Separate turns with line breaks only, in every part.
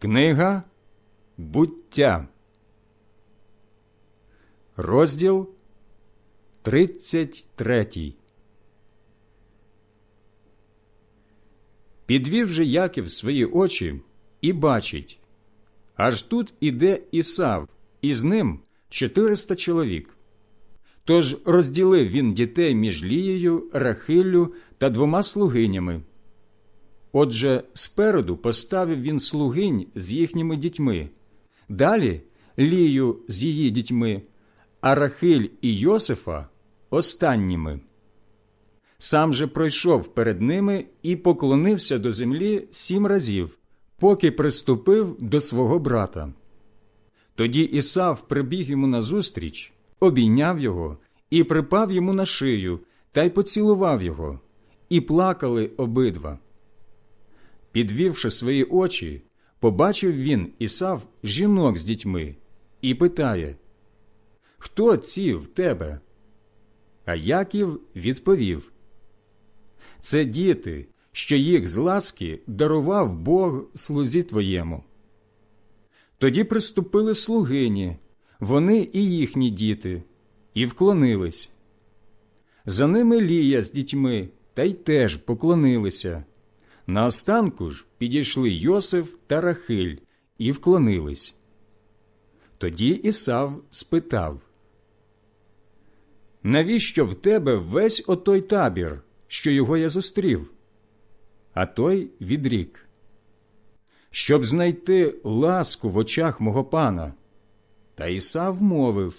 Книга буття, розділ 33 Підвів же Яків свої очі і бачить, аж тут іде Ісав, і з ним 400 чоловік. Тож розділив він дітей між Лією, Рахиллю та двома слугинями. Отже, спереду поставив він слугинь з їхніми дітьми, далі Лію з її дітьми, а Рахиль і Йосифа останніми. Сам же пройшов перед ними і поклонився до землі сім разів, поки приступив до свого брата. Тоді Ісав прибіг йому назустріч, обійняв його і припав йому на шию та й поцілував його, і плакали обидва. Підвівши свої очі, побачив він Ісав жінок з дітьми і питає Хто ці в тебе? А Яків відповів Це діти, що їх з ласки дарував Бог слузі твоєму. Тоді приступили слугині, вони і їхні діти, і вклонились. За ними Лія з дітьми та й теж поклонилися. Наостанку ж підійшли Йосиф та Рахиль і вклонились. Тоді Ісав спитав Навіщо в тебе весь отой табір, що його я зустрів? А той відрік. Щоб знайти ласку в очах мого пана. Та Ісав мовив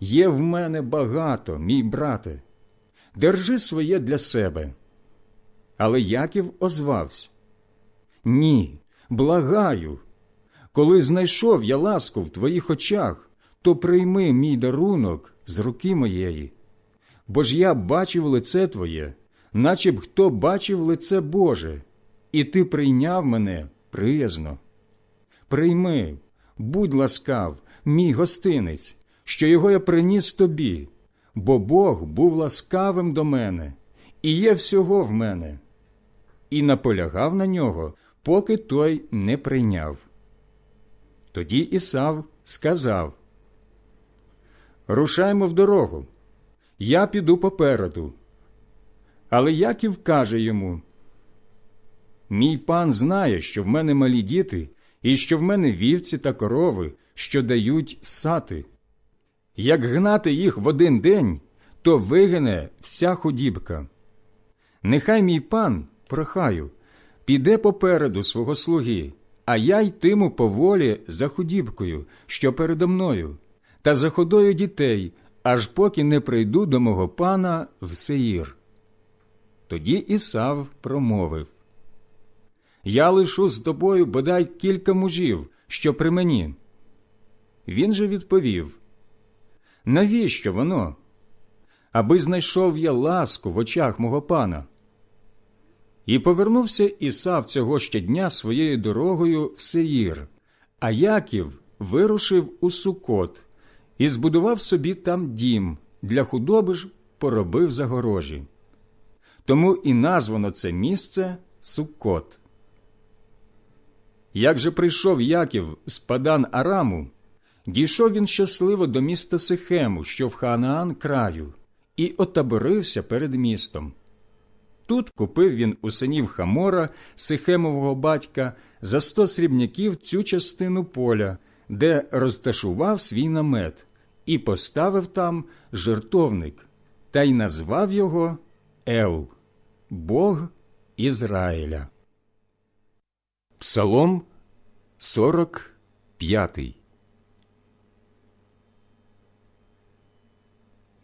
Є в мене багато, мій брате, держи своє для себе. Але Яків озвався Ні, благаю. Коли знайшов я ласку в твоїх очах, то прийми мій дарунок з руки моєї. Бо ж я бачив лице Твоє, наче б хто бачив лице Боже, і ти прийняв мене приязно. Прийми, будь ласкав, мій гостинець, що його я приніс тобі, бо Бог був ласкавим до мене, і є всього в мене і наполягав на нього, поки той не прийняв. Тоді Ісав сказав Рушаймо в дорогу, я піду попереду. Але Яків каже йому Мій пан знає, що в мене малі діти, і що в мене вівці та корови, що дають сати. Як гнати їх в один день, то вигине вся худібка. Нехай мій пан прохаю, піде попереду свого слуги, а я йтиму поволі за худібкою, що передо мною, та за ходою дітей, аж поки не прийду до мого пана в Сеїр. Тоді Ісав промовив Я лишу з тобою бодай кілька мужів, що при мені. Він же відповів Навіщо воно? Аби знайшов я ласку в очах мого пана. І повернувся Ісав цього щодня своєю дорогою в Сеїр, а Яків вирушив у Сукот і збудував собі там дім, для худоби ж поробив загорожі. Тому і названо це місце Сукот. Як же прийшов Яків з Падан Араму, дійшов він щасливо до міста Сихему, що в Ханаан краю, і отаборився перед містом. Тут купив він у синів Хамора, Сихемового батька, за сто срібняків цю частину поля, де розташував свій намет, і поставив там жертовник, та й назвав його Ел, Бог Ізраїля. Псалом 45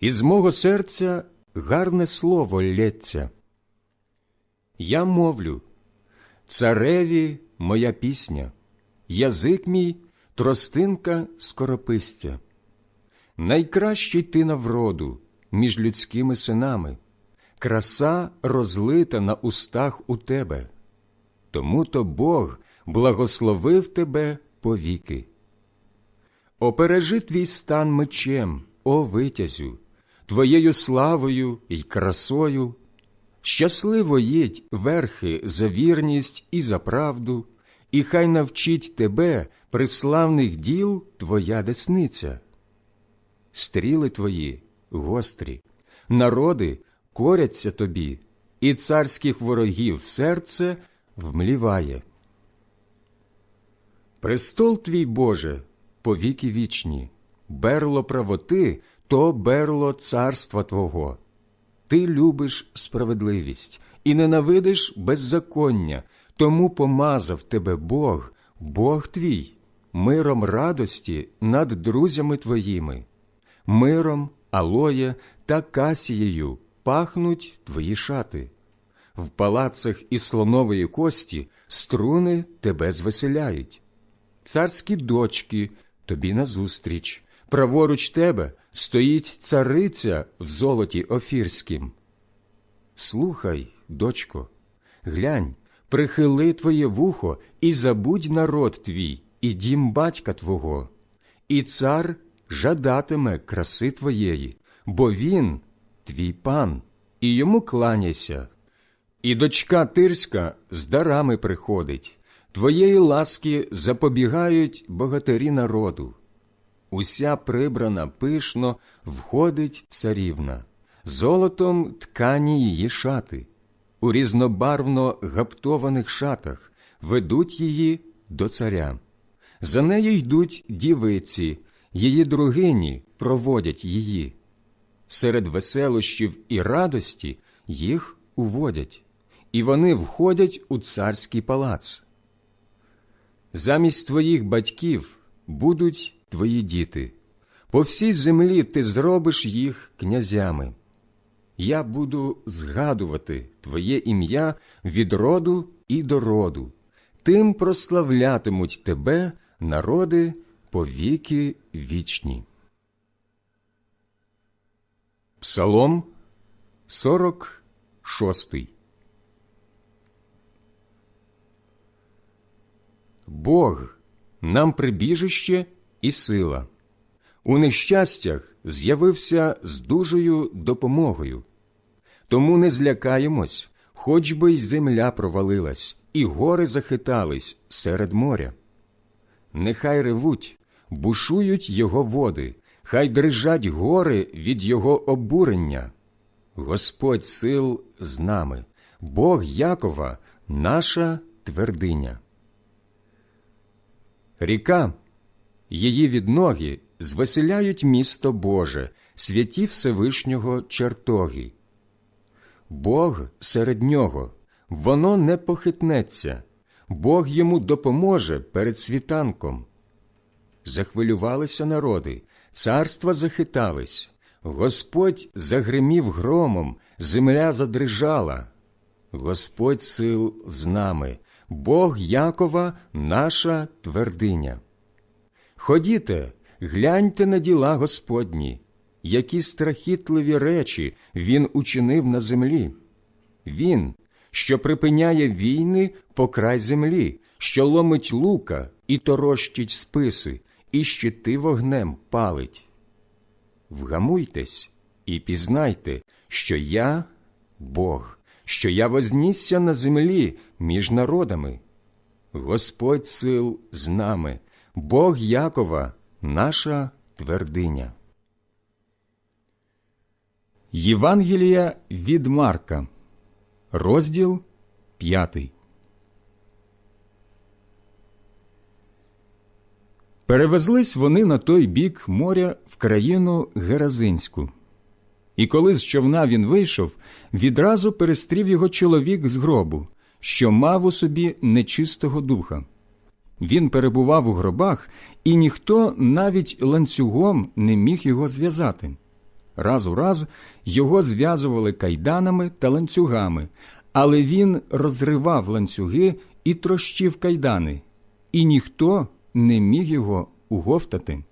Із мого серця гарне слово лється. Я мовлю, цареві моя пісня, язик мій тростинка скоропистя. Найкращий ти на вроду між людськими синами, краса розлита на устах у тебе. Тому то Бог благословив тебе повіки. Опережи твій стан мечем, о витязю, твоєю славою й красою Щасливо їдь верхи за вірність і за правду, і хай навчить тебе приславних діл твоя десниця. Стріли твої гострі, народи коряться тобі, і царських ворогів серце вмліває. Престол твій Боже, повіки вічні, берло правоти то берло царства Твого. Ти любиш справедливість і ненавидиш беззаконня, тому помазав тебе Бог, Бог твій, миром радості над друзями твоїми, миром, алоє та касією пахнуть твої шати. В палацах із слонової кості струни тебе звеселяють, царські дочки тобі назустріч, праворуч тебе стоїть цариця в золоті офірськім. Слухай, дочко, глянь, прихили твоє вухо і забудь народ твій, і дім батька твого, і цар жадатиме краси твоєї, бо він твій пан, і йому кланяйся. І дочка тирська з дарами приходить, твоєї ласки запобігають богатирі народу. Уся прибрана пишно входить царівна, золотом ткані її шати, у різнобарвно гаптованих шатах ведуть її до царя. За нею йдуть дівиці, її другині проводять її. Серед веселощів і радості їх уводять, і вони входять у царський палац. Замість твоїх батьків будуть твої діти, по всій землі ти зробиш їх князями. Я буду згадувати Твоє ім'я від роду і до роду, тим прославлятимуть тебе народи по віки вічні. Псалом 46 Бог нам прибіжище і сила. У нещастях з'явився з дужою допомогою. Тому не злякаємось, хоч би й земля провалилась, і гори захитались серед моря. Нехай ревуть, бушують його води, хай дрижать гори від його обурення. Господь сил з нами, Бог Якова, наша твердиня. Ріка, її відноги звеселяють місто Боже, святі Всевишнього чертоги. Бог серед нього, воно не похитнеться, Бог йому допоможе перед світанком. Захвилювалися народи, царства захитались, Господь загримів громом, земля задрижала. Господь сил з нами, Бог Якова, наша твердиня. Ходіте, гляньте на діла Господні, які страхітливі речі Він учинив на землі. Він, що припиняє війни по край землі, що ломить лука і торощить списи, і щити вогнем палить. Вгамуйтесь і пізнайте, що я Бог, що я вознісся на землі між народами. Господь сил з нами, Бог Якова, наша твердиня. Євангелія від Марка, розділ п'ятий. Перевезлись вони на той бік моря в країну Геразинську. І коли з човна він вийшов, відразу перестрів його чоловік з гробу, що мав у собі нечистого духа. Він перебував у гробах, і ніхто навіть ланцюгом не міг його зв'язати. Раз у раз його зв'язували кайданами та ланцюгами, але він розривав ланцюги і трощив кайдани, і ніхто не міг його уговтати.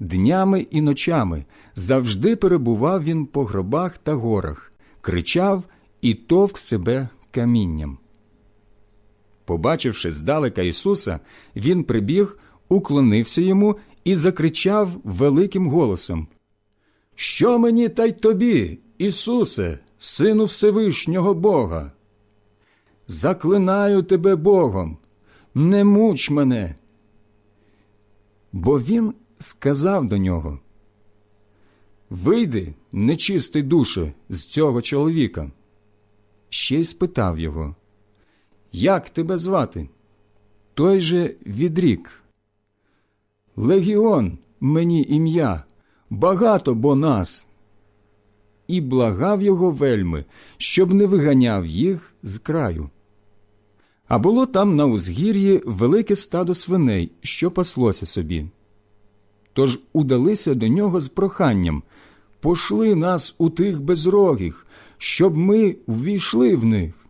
Днями і ночами завжди перебував він по гробах та горах, кричав і товк себе камінням. Побачивши здалека Ісуса, він прибіг, уклонився йому і закричав великим голосом Що мені та й тобі, Ісусе, Сину Всевишнього Бога? Заклинаю тебе Богом, не муч мене. Бо він сказав до нього Вийди, нечистий душе, з цього чоловіка. Ще й спитав його Як тебе звати? Той же відрік. Легіон мені ім'я, багато бо нас. І благав його вельми, щоб не виганяв їх з краю. А було там на узгір'ї велике стадо свиней, що паслося собі. Тож удалися до нього з проханням пошли нас у тих безрогих, щоб ми ввійшли в них.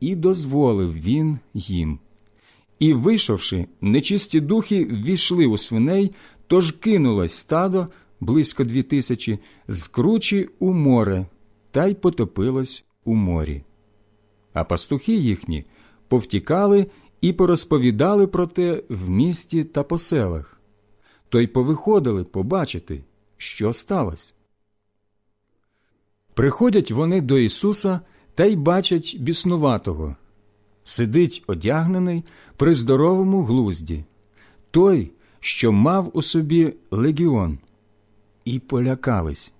І дозволив він їм. І, вийшовши, нечисті духи ввійшли у свиней, тож кинулось стадо близько дві тисячі з кручі у море, та й потопилось у морі. А пастухи їхні повтікали і порозповідали про те в місті та по селах, то й повиходили побачити, що сталося. Приходять вони до Ісуса та й бачать біснуватого. Сидить одягнений при здоровому глузді, той, що мав у собі легіон, і полякались.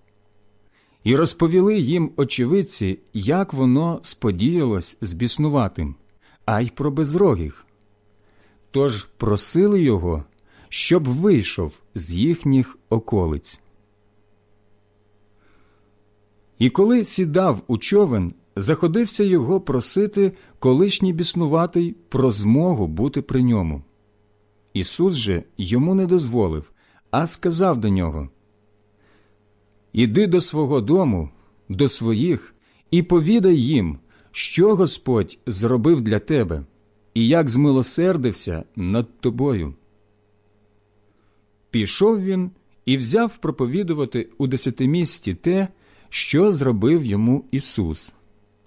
І розповіли їм очевидці, як воно сподіялось з біснуватим, а й про безрогих. Тож просили його, щоб вийшов з їхніх околиць. І коли сідав у човен, заходився його просити колишній біснуватий про змогу бути при ньому. Ісус же йому не дозволив, а сказав до нього Іди до свого дому, до своїх, і повідай їм, що Господь зробив для тебе, і як змилосердився над тобою. Пішов він і взяв проповідувати у десятимісті те, що зробив йому Ісус.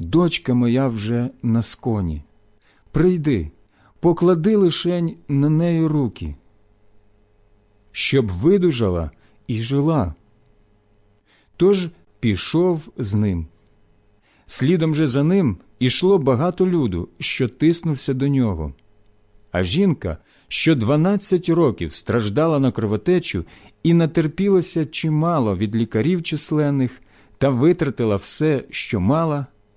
Дочка моя вже на сконі. Прийди, поклади лишень на неї руки, щоб видужала і жила. Тож пішов з ним. Слідом же за ним ішло багато люду, що тиснувся до нього. А жінка, що дванадцять років страждала на кровотечу і натерпілася чимало від лікарів численних та витратила все, що мала,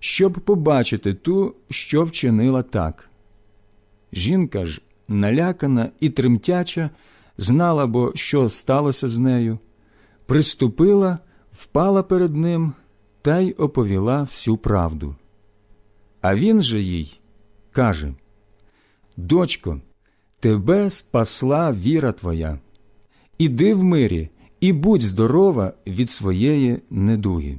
щоб побачити ту, що вчинила так. Жінка ж, налякана і тремтяча, знала бо, що сталося з нею, приступила, впала перед ним та й оповіла всю правду. А він же їй каже Дочко, Тебе спасла віра твоя. Іди в мирі і будь здорова від своєї недуги.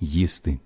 їсти.